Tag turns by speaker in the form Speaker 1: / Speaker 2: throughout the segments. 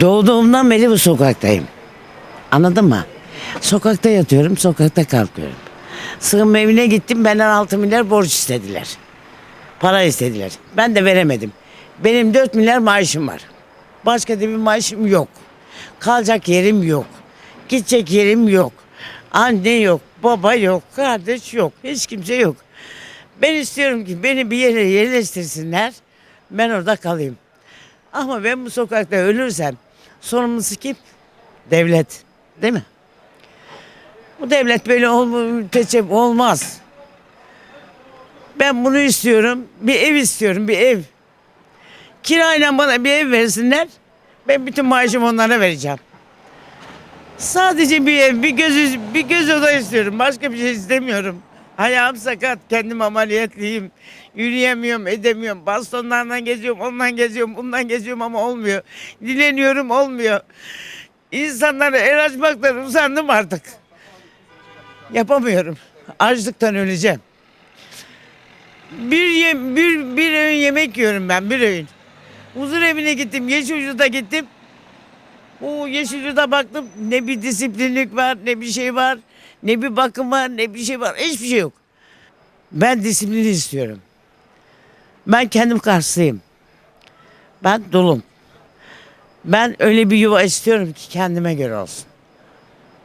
Speaker 1: Doğduğumdan beri bu sokaktayım. Anladın mı? Sokakta yatıyorum, sokakta kalkıyorum. Sığınma evine gittim, benden 6 milyar borç istediler. Para istediler. Ben de veremedim. Benim 4 milyar maaşım var. Başka da bir maaşım yok. Kalacak yerim yok. Gidecek yerim yok. Anne yok, baba yok, kardeş yok. Hiç kimse yok. Ben istiyorum ki beni bir yere yerleştirsinler. Ben orada kalayım. Ama ben bu sokakta ölürsem sorumlusu kim? Devlet. Değil mi? Bu devlet böyle müteçep olmaz. Ben bunu istiyorum. Bir ev istiyorum, bir ev. Kirayla bana bir ev versinler. Ben bütün maaşımı onlara vereceğim. Sadece bir ev, bir göz, bir göz oda istiyorum. Başka bir şey istemiyorum. Ayağım sakat, kendim ameliyatlıyım. Yürüyemiyorum, edemiyorum. Bastonlardan geziyorum, ondan geziyorum, bundan geziyorum ama olmuyor. Dileniyorum, olmuyor. İnsanlara el açmaktan usandım artık. Yapamıyorum. Açlıktan öleceğim. Bir, ye, bir, bir öğün yemek yiyorum ben, bir öğün. Huzur evine gittim, Yeşilyurt'a gittim. O Yeşilyurt'a baktım ne bir disiplinlik var, ne bir şey var, ne bir bakım var, ne bir şey var. Hiçbir şey yok. Ben disiplini istiyorum. Ben kendim karşısıyım. Ben dolum. Ben öyle bir yuva istiyorum ki kendime göre olsun.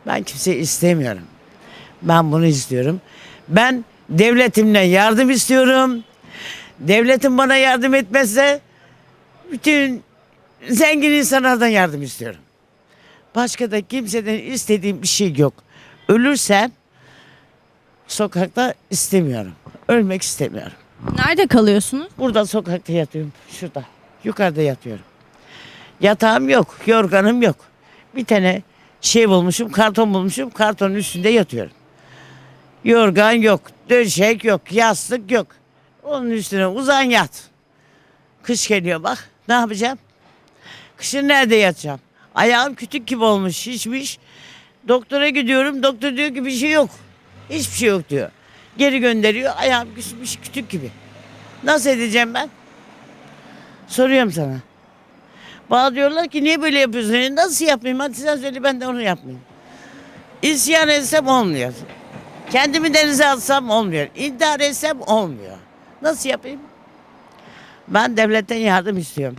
Speaker 1: Ben kimseyi istemiyorum. Ben bunu istiyorum. Ben devletimden yardım istiyorum. Devletim bana yardım etmezse bütün zengin insanlardan yardım istiyorum. Başka da kimseden istediğim bir şey yok. Ölürsem sokakta istemiyorum. Ölmek istemiyorum.
Speaker 2: Nerede kalıyorsunuz?
Speaker 1: Burada sokakta yatıyorum. Şurada. Yukarıda yatıyorum. Yatağım yok. Yorganım yok. Bir tane şey bulmuşum. Karton bulmuşum. Kartonun üstünde yatıyorum. Yorgan yok. Döşek yok. Yastık yok. Onun üstüne uzan yat. Kış geliyor bak. Ne yapacağım? Kışın nerede yatacağım? Ayağım kütük gibi olmuş, şişmiş. Doktora gidiyorum. Doktor diyor ki bir şey yok. Hiçbir şey yok diyor. Geri gönderiyor. Ayağım küsmüş kütük gibi. Nasıl edeceğim ben? Soruyorum sana. Bana diyorlar ki niye böyle yapıyorsun? E, Nasıl yapmayayım? Hadi sen söyle ben de onu yapmayayım. İsyan etsem olmuyor. Kendimi denize atsam olmuyor. İntihar etsem olmuyor. Nasıl yapayım? Ben devletten yardım istiyorum.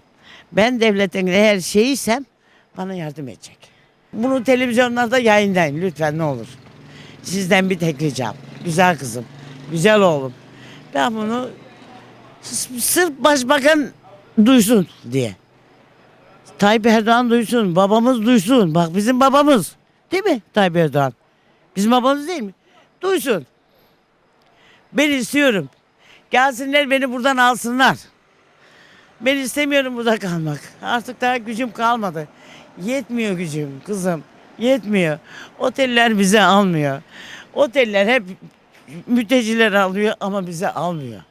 Speaker 1: Ben devletten eğer şeysem bana yardım edecek. Bunu televizyonlarda yayınlayın lütfen ne olur. Sizden bir tek ricam. Güzel kızım, güzel oğlum. Ben bunu sırf başbakan duysun diye. Tayyip Erdoğan duysun, babamız duysun. Bak bizim babamız. Değil mi Tayyip Erdoğan? Bizim babamız değil mi? Duysun. Ben istiyorum. Gelsinler beni buradan alsınlar. Ben istemiyorum burada kalmak. Artık daha gücüm kalmadı. Yetmiyor gücüm kızım. Yetmiyor. Oteller bize almıyor. Oteller hep mülteciler alıyor ama bize almıyor.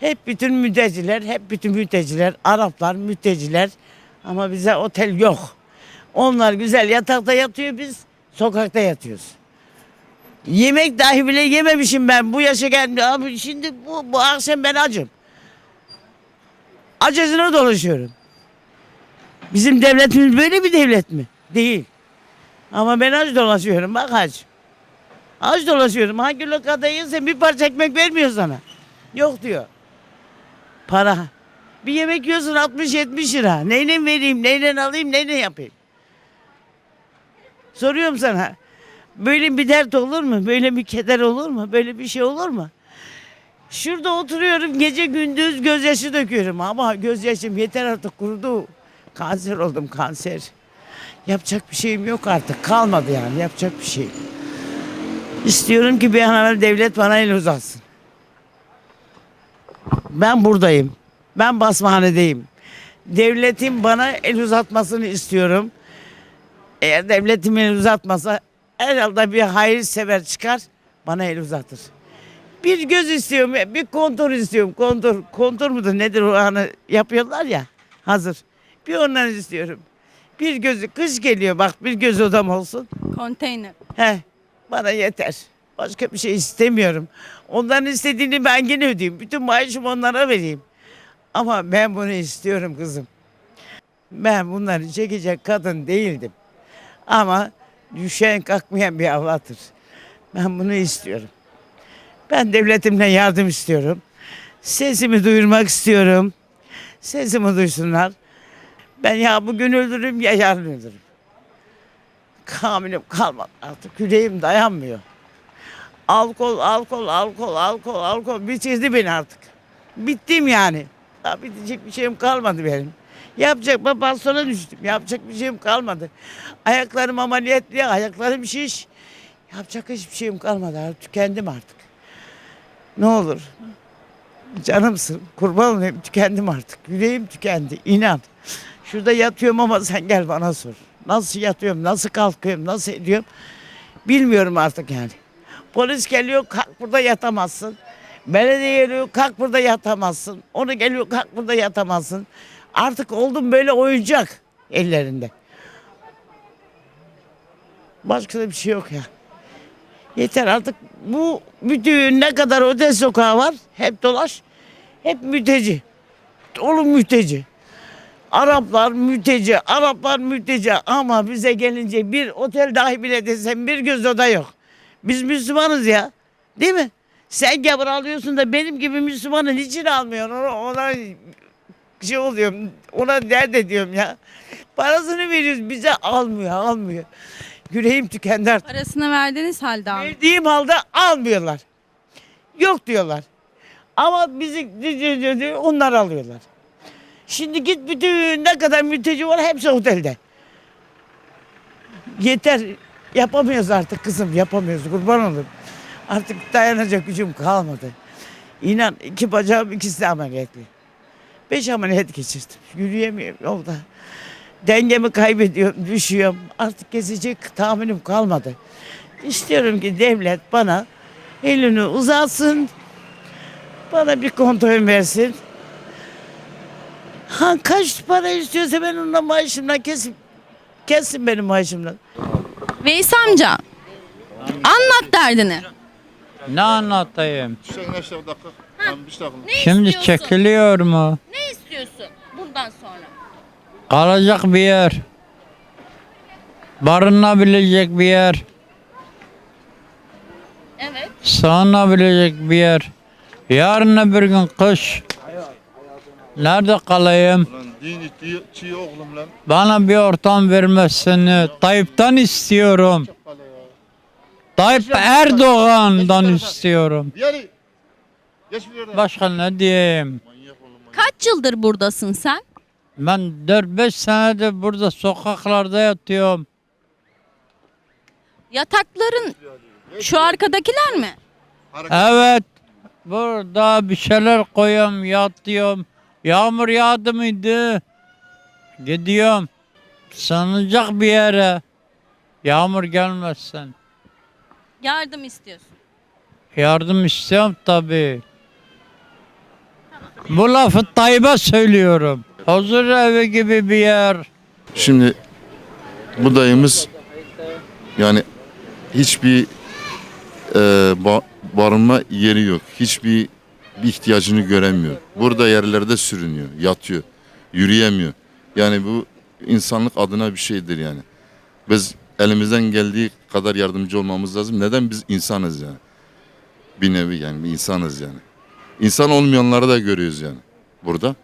Speaker 1: Hep bütün mülteciler, hep bütün mülteciler, Araplar, mülteciler ama bize otel yok. Onlar güzel yatakta yatıyor biz sokakta yatıyoruz. Yemek dahi bile yememişim ben bu yaşa geldim. Abi şimdi bu, bu akşam ben acım. Acısına dolaşıyorum. Bizim devletimiz böyle bir devlet mi? Değil. Ama ben aç dolaşıyorum bak aç. Aç dolaşıyorum. Hangi lokada yiyorsan bir parça ekmek vermiyor sana. Yok diyor. Para. Bir yemek yiyorsun 60-70 lira. Neyle vereyim, neyle alayım, neyle yapayım? Soruyorum sana. Böyle bir dert olur mu? Böyle bir keder olur mu? Böyle bir şey olur mu? Şurada oturuyorum gece gündüz gözyaşı döküyorum ama gözyaşım yeter artık kurudu. Kanser oldum kanser. Yapacak bir şeyim yok artık kalmadı yani yapacak bir şey. İstiyorum ki bir an evvel devlet bana el uzatsın. Ben buradayım. Ben basmanedeyim. Devletin bana el uzatmasını istiyorum. Eğer devletim el uzatmasa herhalde bir hayırsever çıkar bana el uzatır. Bir göz istiyorum, bir kontur istiyorum. Kontur, kontur mudur nedir o hani yapıyorlar ya hazır. Bir ondan istiyorum. Bir gözü kış geliyor bak bir göz odam olsun.
Speaker 2: Konteyner.
Speaker 1: He, bana yeter. Başka bir şey istemiyorum. Onların istediğini ben yine ödeyeyim. Bütün maaşımı onlara vereyim. Ama ben bunu istiyorum kızım. Ben bunları çekecek kadın değildim. Ama düşen kalkmayan bir avlattır. Ben bunu istiyorum. Ben devletimle yardım istiyorum. Sesimi duyurmak istiyorum. Sesimi duysunlar. Ben ya bugün öldürürüm ya yarın öldürürüm. Kamilim kalmadı artık. Yüreğim dayanmıyor. Alkol, alkol, alkol, alkol, alkol bitirdi beni artık. Bittim yani. Daha bitecek bir şeyim kalmadı benim. Yapacak ben bastona düştüm. Yapacak bir şeyim kalmadı. Ayaklarım ameliyatlı, ayaklarım şiş. Yapacak hiçbir şeyim kalmadı. Artık tükendim artık. Ne olur. Canımsın. Kurban olayım tükendim artık. Yüreğim tükendi. İnan. Şurada yatıyorum ama sen gel bana sor. Nasıl yatıyorum, nasıl kalkıyorum, nasıl ediyorum bilmiyorum artık yani. Polis geliyor kalk burada yatamazsın. Belediye geliyor kalk burada yatamazsın. Onu geliyor kalk burada yatamazsın. Artık oldum böyle oyuncak ellerinde. Başka da bir şey yok ya. Yeter artık bu bütün ne kadar öte sokağı var hep dolaş. Hep mülteci. Dolu mülteci. Araplar mülteci, Araplar mülteci ama bize gelince bir otel dahi bile desem bir göz oda yok. Biz Müslümanız ya. Değil mi? Sen gavur alıyorsun da benim gibi Müslümanı niçin almıyorsun? Ona, ona şey oluyorum. Ona nerede diyorum ya. Parasını veriyoruz bize almıyor almıyor. Yüreğim tükendi artık.
Speaker 2: Parasını verdiğiniz halde aldı.
Speaker 1: Verdiğim halde almıyorlar. Yok diyorlar. Ama bizi onlar alıyorlar. Şimdi git bütün ne kadar mülteci var hepsi otelde. Yeter. Yapamıyoruz artık kızım yapamıyoruz kurban olurum. Artık dayanacak gücüm kalmadı. İnan iki bacağım ikisi de ameliyatlı. Beş ameliyat geçirdim. Yürüyemiyorum yolda. Dengemi kaybediyorum, düşüyorum. Artık gezecek tahammülüm kalmadı. İstiyorum ki devlet bana elini uzatsın. Bana bir kontrol versin. Ha, kaç para istiyorsa ben ondan maaşımdan kesin. Kessin benim maaşımdan.
Speaker 2: Veys amca. Anlat derdini.
Speaker 3: Ne anlatayım?
Speaker 4: Ne.
Speaker 3: Şimdi çekiliyor mu?
Speaker 2: Ne istiyorsun bundan sonra?
Speaker 3: Kalacak bir yer. Barınabilecek bir yer.
Speaker 2: Evet.
Speaker 3: Sığınabilecek bir yer. Yarın öbür gün kış. Nerede kalayım?
Speaker 4: Lan dini çiğ, çiğ oğlum lan.
Speaker 3: Bana bir ortam vermesini Tayyip'ten istiyorum. Tayyip Erdoğan'dan istiyorum.
Speaker 4: Geç bir.
Speaker 3: Başka ne diyeyim?
Speaker 4: Manyak oğlum manyak.
Speaker 2: Kaç yıldır buradasın sen?
Speaker 3: Ben 4-5 senedir burada sokaklarda yatıyorum.
Speaker 2: Yatakların şu arkadakiler mi?
Speaker 4: Hareket.
Speaker 3: Evet. Burada bir şeyler koyuyorum, yatıyorum. Yağmur yağdı mıydı? Gidiyorum. Sanacak bir yere. Yağmur gelmezsen.
Speaker 2: Yardım istiyorsun.
Speaker 3: Yardım istiyorum tabii. Bu lafı Tayyip'e söylüyorum. Huzur evi gibi bir yer.
Speaker 4: Şimdi bu dayımız yani hiçbir e, ba- barınma yeri yok. Hiçbir bir ihtiyacını göremiyor. Burada yerlerde sürünüyor, yatıyor, yürüyemiyor. Yani bu insanlık adına bir şeydir yani. Biz elimizden geldiği kadar yardımcı olmamız lazım. Neden biz insanız yani? Bir nevi yani bir insanız yani. İnsan olmayanları da görüyoruz yani burada.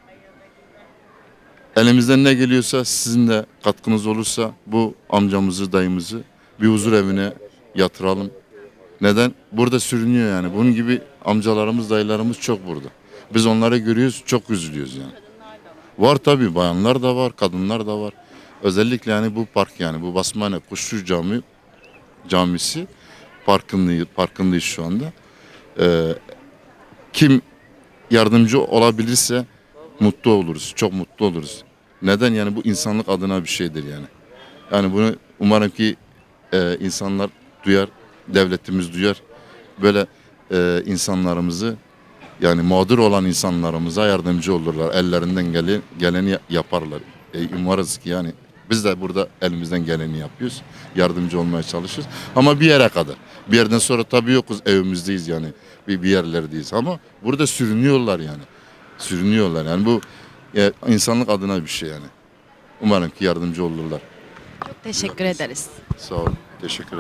Speaker 4: Elimizden ne geliyorsa sizin de katkınız olursa bu amcamızı, dayımızı bir huzur evine yatıralım. Neden? Burada sürünüyor yani. Bunun gibi amcalarımız, dayılarımız çok burada. Biz onları görüyoruz, çok üzülüyoruz yani. Var tabii, bayanlar da var, kadınlar da var. Özellikle yani bu park yani bu Basmane Kuşçu Cami camisi parkındayız, parkındayız şu anda. Ee, kim yardımcı olabilirse mutlu oluruz. Çok mutlu oluruz. Neden? Yani bu insanlık adına bir şeydir yani. Yani bunu umarım ki e, insanlar duyar, devletimiz duyar. Böyle e, insanlarımızı yani mağdur olan insanlarımıza yardımcı olurlar. Ellerinden gelen, geleni yaparlar. E, umarız ki yani biz de burada elimizden geleni yapıyoruz. Yardımcı olmaya çalışıyoruz. Ama bir yere kadar. Bir yerden sonra tabii yokuz evimizdeyiz yani. Bir, bir yerlerdeyiz ama burada sürünüyorlar yani. Sürünüyorlar yani bu e, insanlık adına bir şey yani. Umarım ki yardımcı olurlar.
Speaker 5: Çok teşekkür ederiz.
Speaker 4: Sağ olun. Teşekkür ederim.